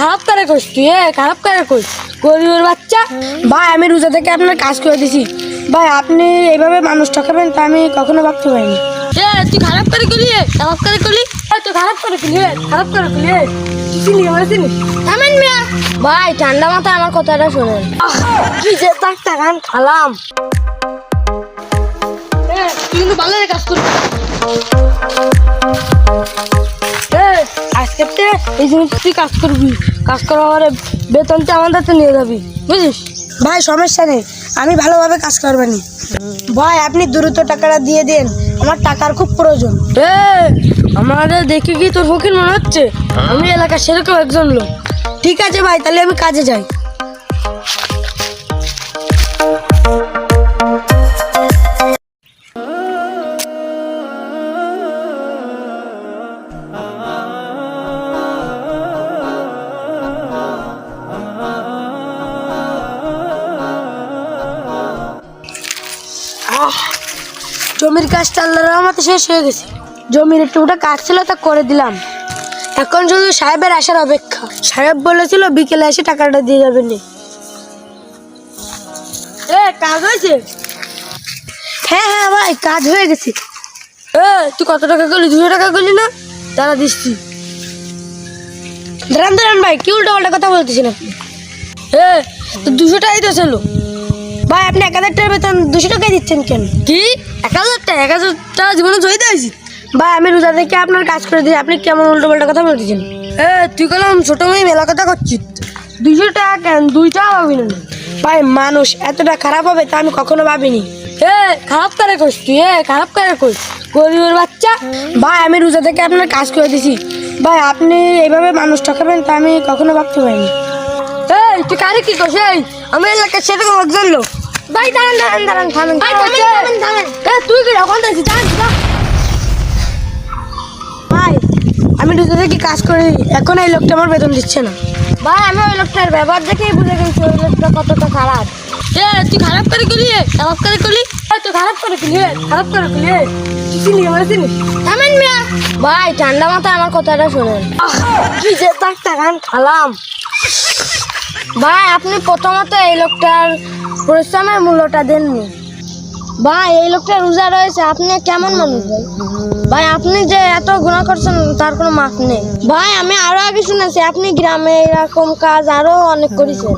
খারাপ করে কইস তুই এ খারাপ করে কইস। গরিবের বাচ্চা। ভাই আমি রোজা থেকে আপনার কাজ করে দিছি। ভাই আপনি এইভাবে মানুষ ঠকাবেন তা আমি কখনো ভাবতে পারিনি। তুই খারাপ করে গেলি খারাপ করে এ, তুই খারাপ করে এ, খারাপ করে চিনি আমার চিনি? থামেন মিয়া। ভাই ঠান্ডা মাথায় আমার কথাটা শোনেন। কি যে টাকা গান খালাম। কিন্তু ভালো কাজ করবি এই জন্য তুই কাজ করবি। কাজ করার পরে বেতনটা আমাদের তো নিয়ে যাবি। বুঝিস? ভাই সমস্যা নেই। আমি ভালোভাবে কাজ করবানি ভাই আপনি দ্রুত টাকাটা দিয়ে দেন। আমার টাকার খুব প্রয়োজন। আমাদের দেখে কি তোর ফকির মনে হচ্ছে? আমি এলাকার সেরকম একজন লোক। ঠিক আছে ভাই তাহলে আমি কাজে যাই। জমির কাজটা আল্লাহর রহমতে শেষ হয়ে গেছে। জমির একটুটা কাজ ছিল, তা করে দিলাম। এখন শুধু সাহেবের আসার অপেক্ষা। সাহেব বলেছিল বিকেলে এসে টাকাটা দিয়ে যাবেন। এ, কাজ হয়েছে? হ্যাঁ হ্যাঁ ভাই, কাজ হয়ে গেছে। এ, তুই কত টাকা করলি? দুশো টাকা করলি না? দাঁড়া, দিচ্ছি। দাঁড়ান দাঁড়ান, ভাই, কি উল্টো পাল্টা কথা বলতেছেন আপনি? এ দুশো টাকাই তো ছিল। ভাই আপনি এক হাজার টাকা বেতন দুশো টাকাই দিচ্ছেন কেন? কি? এক হাজার টাকা এক হাজার টাকা জীবনে জয়িতে আছি ভাই আমি রোজা থেকে আপনার কাজ করে দিই আপনি কেমন উল্টো পাল্টা কথা বলতেছেন? এ তুই কলম ছোট মেয়ে মেলা কথা করছিস? দুইশো টাকা কেন? দুই টাকা ভাবি না। ভাই মানুষ এতটা খারাপ হবে তা আমি কখনো ভাবিনি। এ খারাপ করে কইস তুই এ খারাপ করে কইস গরিবের বাচ্চা। ভাই আমি রোজা থেকে আপনার কাজ করে দিছি। ভাই আপনি এইভাবে মানুষ ঠকাবেন তা আমি কখনো ভাবতে পারিনি। এই তুই কারে কি করছিস? এই আমি এলাকার সেরকম একজন লোক। ভাই দাঁড়ান দাঁড়ান দাঁড়ান থামেন। ভাই থামেন থামেন তুই কি রকম দিছিস দাঁড়ান ভাই আমি দুটো থেকে কাজ করি এখন এই লোকটা আমার বেতন দিচ্ছে না। ভাই আমি ওই লোকটার ব্যবহার দেখেই বুঝে গেছি ওই লোকটা কতটা খারাপ। এ তুই খারাপ করে গেলি খারাপ করে গেলি তুই খারাপ করে গেলি খারাপ করে গেলি চিনি আমার চিনি থামেন মিয়া। ভাই ঠান্ডা মাথায় আমার কথাটা শোনেন। কি যে টাকা গান খালাম। ভাই, আপনি প্রথমত এই লোকটার পরিশ্রমের মূল্যটা দেননি। ভাই, এই লোকটা রোজা রয়েছে, আপনি কেমন মানুষ ভাই? আপনি যে এত গুণা করছেন, তার কোনো মাফ নেই। ভাই, আমি আরও আগে শুনেছি, আপনি গ্রামে এরকম কাজ আরও অনেক করেছেন।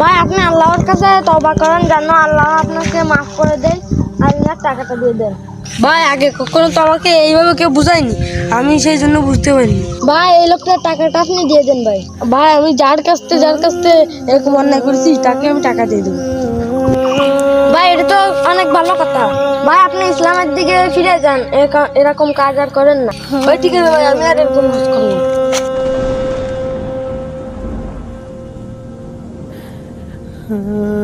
ভাই, আপনি আল্লাহর কাছে তবা করেন, যেন আল্লাহ আপনাকে মাফ করে আর টাকাটা দিয়ে দেন। ভাই আগে কখনো তো আমাকে এইভাবে কেউ বুঝায়নি। আমি সেই জন্য বুঝতে পারিনি। ভাই এই লোকটা টাকাটা আপনি দিয়ে দেন ভাই। ভাই আমি যার কাছ থেকে যার কাছ থেকে এরকম অন্যায় করেছি তাকে আমি টাকা দিয়ে দেবো। ভাই এটা তো অনেক ভালো কথা। ভাই আপনি ইসলামের দিকে ফিরে যান। এরকম কাজ আর করেন না। ভাই ঠিক আছে ভাই আমি আর এরকম কাজ করব Mm-hmm.